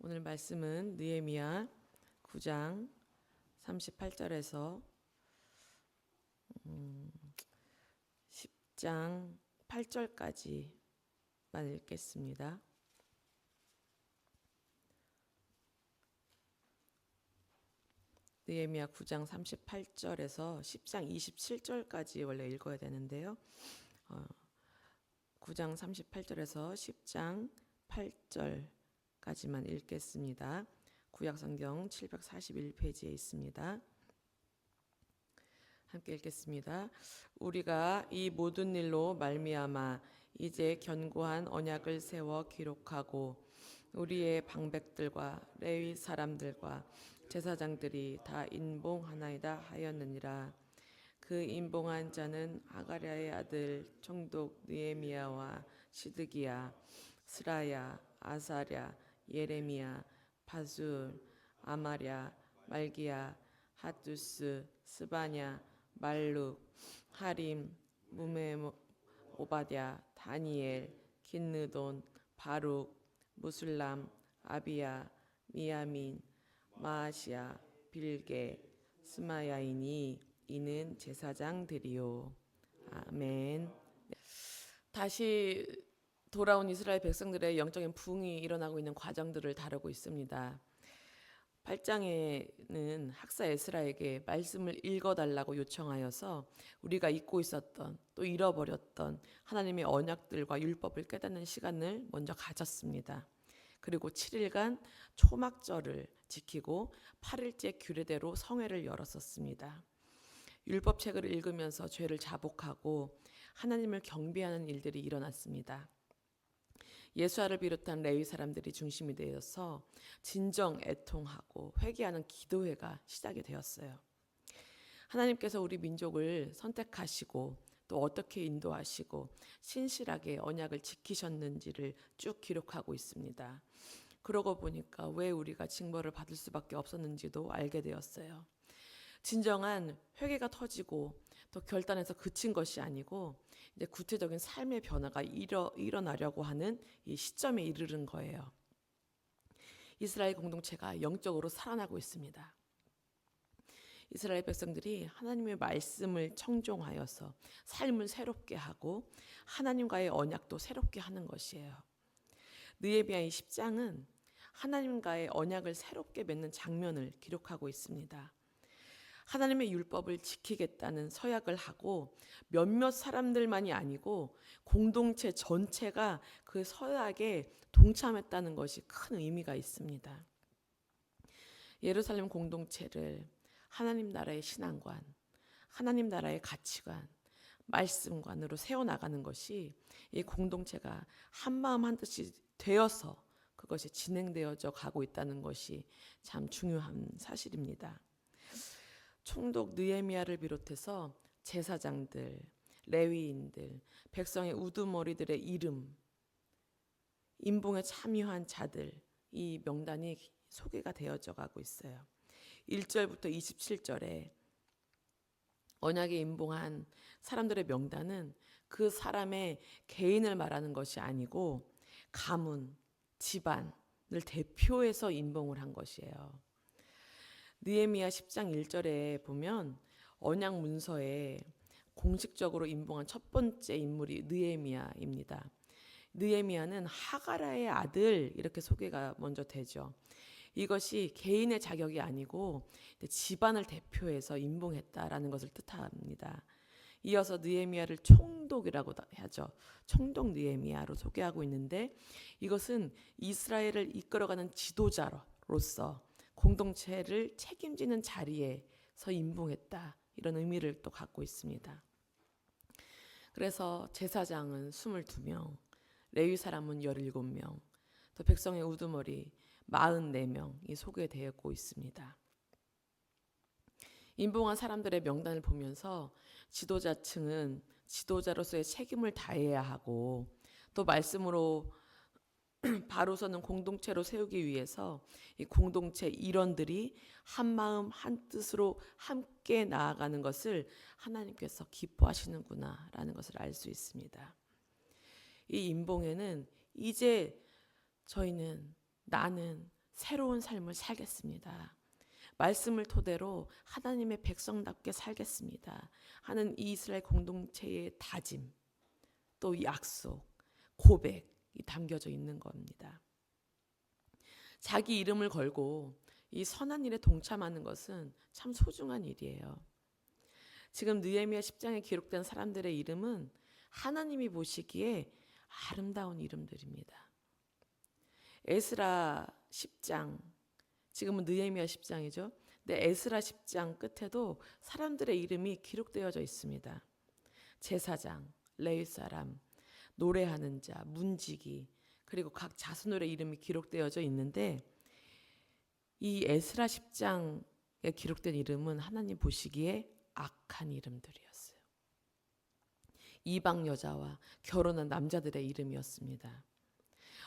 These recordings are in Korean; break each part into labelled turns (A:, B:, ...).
A: 오늘 말씀은 느헤미야 9장 38절에서 음, 10장 8절까지만 읽겠습니다. 느헤미야 9장 38절에서 10장 27절까지 원래 읽어야 되는데요. 어, 9장 38절에서 10장 8절 까지만 읽겠습니다. 구약성경 741페이지에 있습니다. 함께 읽겠습니다. 우리가 이 모든 일로 말미암아 이제 견고한 언약을 세워 기록하고 우리의 방백들과 레위 사람들과 제사장들이 다 인봉하나이다 하였느니라. 그 인봉한 자는 아가랴의 아들 총독 느에미야와 시드기야, 스라야, 아사랴, 예레미야, 바술, 아마랴, 말기야, 하투스, 스바냐, 말룩, 하림, 무메 오바댜, 다니엘, 긴느돈, 바룩, 무술람, 아비야, 미야민, 마아시아, 빌게, 스마야이니 이는 제사장들이요. 아멘. 다시 돌아온 이스라엘 백성들의 영적인 부흥이 일어나고 있는 과정들을 다루고 있습니다. 8장에는 학사 에스라에게 말씀을 읽어달라고 요청하여서 우리가 잊고 있었던 또 잃어버렸던 하나님의 언약들과 율법을 깨닫는 시간을 먼저 가졌습니다. 그리고 7일간 초막절을 지키고 8일째 규례대로 성회를 열었었습니다. 율법책을 읽으면서 죄를 자복하고 하나님을 경배하는 일들이 일어났습니다. 예수아를 비롯한 레위 사람들이 중심이 되어서 진정 애통하고 회개하는 기도회가 시작이 되었어요. 하나님께서 우리 민족을 선택하시고 또 어떻게 인도하시고 신실하게 언약을 지키셨는지를 쭉 기록하고 있습니다. 그러고 보니까 왜 우리가 징벌을 받을 수밖에 없었는지도 알게 되었어요. 진정한 회개가 터지고 또 결단에서 그친 것이 아니고 이제 구체적인 삶의 변화가 일어, 일어나려고 하는 이 시점에 이르는 거예요. 이스라엘 공동체가 영적으로 살아나고 있습니다. 이스라엘 백성들이 하나님의 말씀을 청종하여서 삶을 새롭게 하고 하나님과의 언약도 새롭게 하는 것이에요. 느헤미야의 10장은 하나님과의 언약을 새롭게 맺는 장면을 기록하고 있습니다. 하나님의 율법을 지키겠다는 서약을 하고 몇몇 사람들만이 아니고 공동체 전체가 그 서약에 동참했다는 것이 큰 의미가 있습니다. 예루살렘 공동체를 하나님 나라의 신앙관, 하나님 나라의 가치관, 말씀관으로 세워나가는 것이 이 공동체가 한마음 한뜻이 되어서 그것이 진행되어져 가고 있다는 것이 참 중요한 사실입니다. 총독 느헤미야를 비롯해서 제사장들, 레위인들, 백성의 우두머리들의 이름, 인봉에 참여한 자들 이 명단이 소개가 되어져 가고 있어요. 1절부터 27절에 언약에 인봉한 사람들의 명단은 그 사람의 개인을 말하는 것이 아니고 가문, 집안을 대표해서 인봉을 한 것이에요. 느헤미야 10장 1절에 보면 언약 문서에 공식적으로 인봉한 첫 번째 인물이 느헤미야입니다. 느헤미야는 하가라의 아들 이렇게 소개가 먼저 되죠. 이것이 개인의 자격이 아니고 집안을 대표해서 인봉했다라는 것을 뜻합니다. 이어서 느헤미야를 총독이라고 하죠. 총독 느헤미야로 소개하고 있는데 이것은 이스라엘을 이끌어가는 지도자로서 공동체를 책임지는 자리에서 인봉했다. 이런 의미를 또 갖고 있습니다. 그래서 제사장은 22명, 레위 사람은 17명, 또 백성의 우두머리 44명이 소개되고 있습니다. 인봉한 사람들의 명단을 보면서 지도자층은 지도자로서의 책임을 다해야 하고 또 말씀으로 바로 서는 공동체로 세우기 위해서 이 공동체 일원들이 한 마음 한 뜻으로 함께 나아가는 것을 하나님께서 기뻐하시는구나라는 것을 알 수 있습니다. 이 인봉에는 이제 저희는 나는 새로운 삶을 살겠습니다. 말씀을 토대로 하나님의 백성답게 살겠습니다. 하는 이 이스라엘 공동체의 다짐, 또 약속, 고백이 담겨져 있는 겁니다. 자기 이름을 걸고 이 선한 일에 동참하는 것은 참 소중한 일이에요. 지금 느헤미야 10장에 기록된 사람들의 이름은 하나님이 보시기에 아름다운 이름들입니다. 에스라 10장 지금은 느헤미야 10장이죠. 근데 에스라 10장 끝에도 사람들의 이름이 기록되어져 있습니다. 제사장, 레위 사람, 노래하는 자, 문지기 그리고 각 자손들의 이름이 기록되어져 있는데 이 에스라 10장에 기록된 이름은 하나님 보시기에 악한 이름들이었어요. 이방 여자와 결혼한 남자들의 이름이었습니다.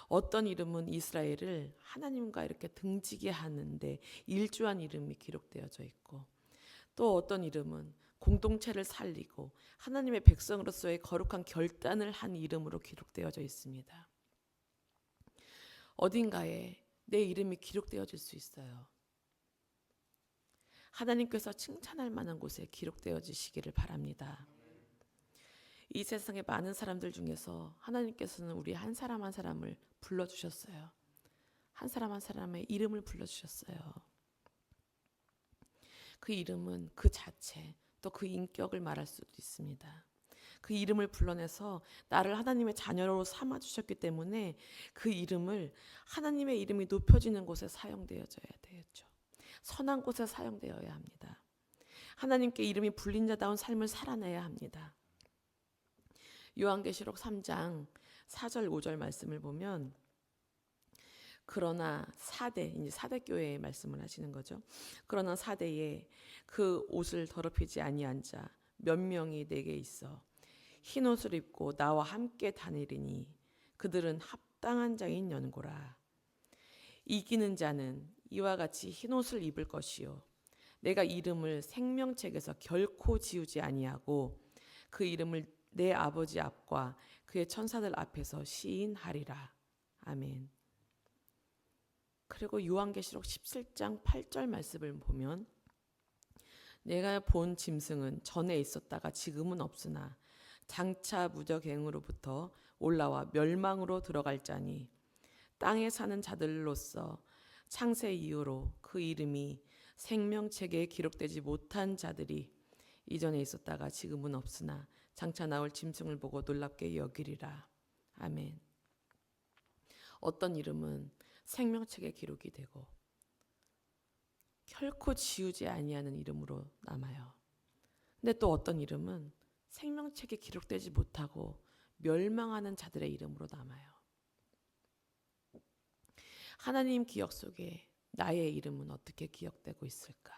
A: 어떤 이름은 이스라엘을 하나님과 이렇게 등지게 하는데 일조한 이름이 기록되어져 있고 또 어떤 이름은 공동체를 살리고 하나님의 백성으로서의 거룩한 결단을 한 이름으로 기록되어져 있습니다. 어딘가에 내 이름이 기록되어질 수 있어요. 하나님께서 칭찬할 만한 곳에 기록되어지시기를 바랍니다. 이 세상의 많은 사람들 중에서 하나님께서는 우리 한 사람 한 사람을 불러주셨어요. 한 사람 한 사람의 이름을 불러주셨어요. 그 이름은 그 자체, 또 그 인격을 말할 수도 있습니다. 그 이름을 불러내서 나를 하나님의 자녀로 삼아 주셨기 때문에 그 이름을 하나님의 이름이 높여지는 곳에 사용되어져야 되겠죠. 선한 곳에 사용되어야 합니다. 하나님께 이름이 불린 자다운 삶을 살아내야 합니다. 요한계시록 3장 4절 5절 말씀을 보면 그러나 사대 이제 사대 교회의 말씀을 하시는 거죠. 그러나 사대에 그 옷을 더럽히지 아니한 자 몇 명이 내게 있어 흰 옷을 입고 나와 함께 다니리니 그들은 합당한 자인 연고라. 이기는 자는 이와 같이 흰 옷을 입을 것이요 내가 이름을 생명책에서 결코 지우지 아니하고 그 이름을 내 아버지 앞과 그의 천사들 앞에서 시인하리라. 아멘. 그리고 요한계시록 17장 8절 말씀을 보면 내가 본 짐승은 전에 있었다가 지금은 없으나 장차 무적행으로부터 올라와 멸망으로 들어갈 자니 땅에 사는 자들로서 창세 이후로 그 이름이 생명책에 기록되지 못한 자들이 이전에 있었다가 지금은 없으나 장차 나올 짐승을 보고 놀랍게 여기리라. 아멘. 어떤 이름은 생명책에 기록이 되고 결코 지우지 아니하는 이름으로 남아요. 근데 또 어떤 이름은 생명책에 기록되지 못하고 멸망하는 자들의 이름으로 남아요. 하나님 기억 속에 나의 이름은 어떻게 기억되고 있을까?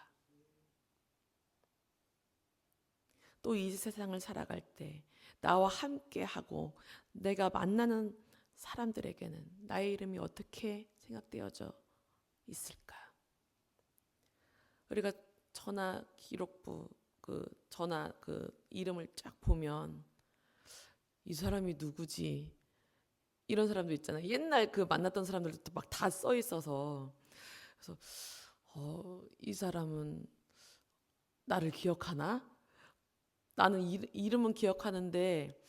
A: 또 이 세상을 살아갈 때 나와 함께 하고 내가 만나는 사람들에게는 나의 이름이 어떻게 생각되어져 있을까? 우리가 전화 기록부 그 전화 그 이름을 쫙 보면 이 사람이 누구지? 이런 사람도 있잖아요. 옛날 그 만났던 사람들도 막 다 써 있어서 그래서 어, 이 사람은 나를 기억하나? 나는 이, 이름은 기억하는데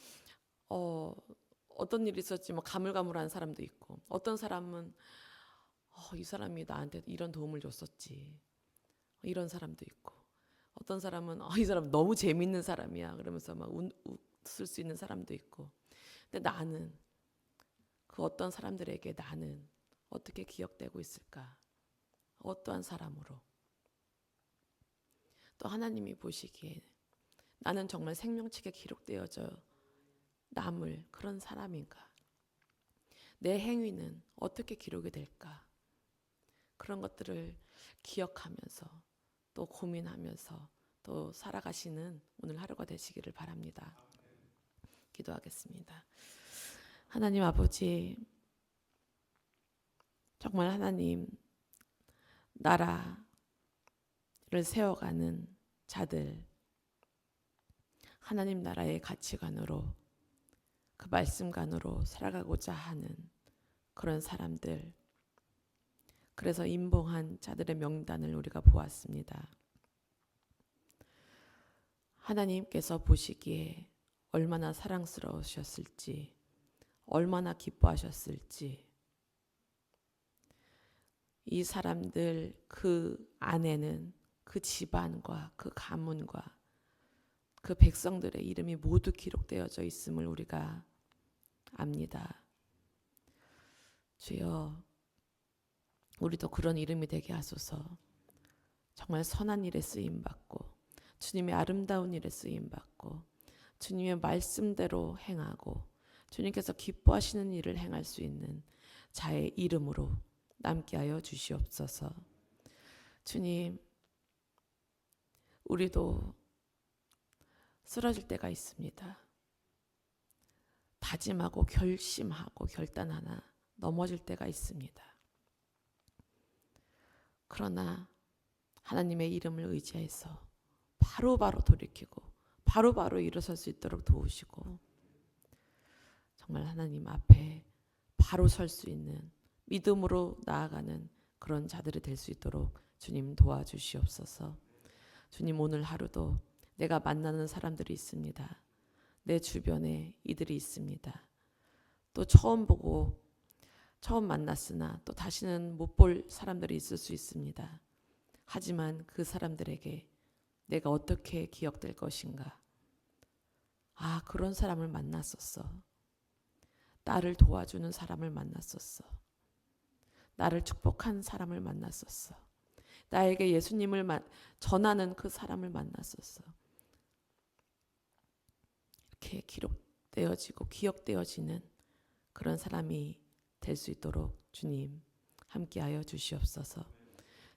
A: 어, 어떤 일이 있었지 뭐 가물가물한 사람도 있고 어떤 사람은 어, 이 사람이 나한테 이런 도움을 줬었지. 이런 사람도 있고. 어떤 사람은 어, 이 사람 너무 재밌는 사람이야. 그러면서 막 웃, 웃을 수 있는 사람도 있고. 근데 나는 그 어떤 사람들에게 나는 어떻게 기억되고 있을까? 어떠한 사람으로? 또 하나님이 보시기에 나는 정말 생명책에 기록되어져 남을 그런 사람인가? 내 행위는 어떻게 기록이 될까? 그런 것들을 기억하면서 또 고민하면서 또 살아가시는 오늘 하루가 되시기를 바랍니다. 기도하겠습니다. 하나님 아버지, 정말 하나님, 나라를 세워가는 자들, 하나님 나라의 가치관으로 그 말씀관으로 살아가고자 하는 그런 사람들 그래서 임봉한 자들의 명단을 우리가 보았습니다. 하나님께서 보시기에 얼마나 사랑스러우셨을지, 얼마나 기뻐하셨을지, 이 사람들 그 안에는 그 집안과 그 가문과 그 백성들의 이름이 모두 기록되어져 있음을 우리가 압니다. 주여, 우리도 그런 이름이 되게 하소서. 정말 선한 일에 쓰임 받고 주님의 아름다운 일에 쓰임 받고 주님의 말씀대로 행하고 주님께서 기뻐하시는 일을 행할 수 있는 자의 이름으로 남게 하여 주시옵소서. 주님, 우리도 쓰러질 때가 있습니다. 다짐하고 결심하고 결단하나 넘어질 때가 있습니다. 그러나 하나님의 이름을 의지해서 바로바로 돌이키고 바로 바로 일어설 수 있도록 도우시고 정말 하나님 앞에 바로 설 수 있는 믿음으로 나아가는 그런 자들이 될 수 있도록 주님 도와주시옵소서. 주님 오늘 하루도 내가 만나는 사람들이 있습니다. 내 주변에 이들이 있습니다. 또 처음 보고 처음 만났으나 또 다시는 못 볼 사람들이 있을 수 있습니다. 하지만 그 사람들에게 내가 어떻게 기억될 것인가? 아, 그런 사람을 만났었어. 나를 도와주는 사람을 만났었어. 나를 축복한 사람을 만났었어. 나에게 예수님을 만- 전하는 그 사람을 만났었어. 이렇게 기록되어지고 기억되어지는 그런 사람이 될 수 있도록 주님 함께하여 주시옵소서.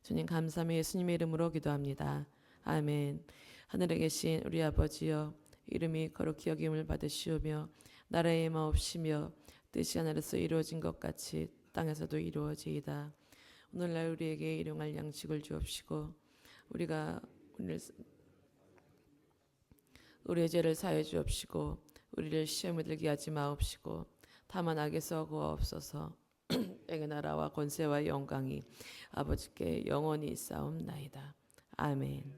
A: 주님 감사함에 예수님의 이름으로 기도합니다. 아멘. 하늘에 계신 우리 아버지여 이름이 거룩히 여김을 받으시오며 나라의 마옵시며 뜻이 하늘에서 이루어진 것 같이 땅에서도 이루어지이다. 오늘날 우리에게 일용할 양식을 주옵시고 우리가 오늘 우리의 죄를 사해 주옵시고 우리를 시험에 들게 하지 마옵시고 다만 악에서 구하옵소서 내게 나라와 권세와 영광이 아버지께 영원히 싸움나이다. 아멘.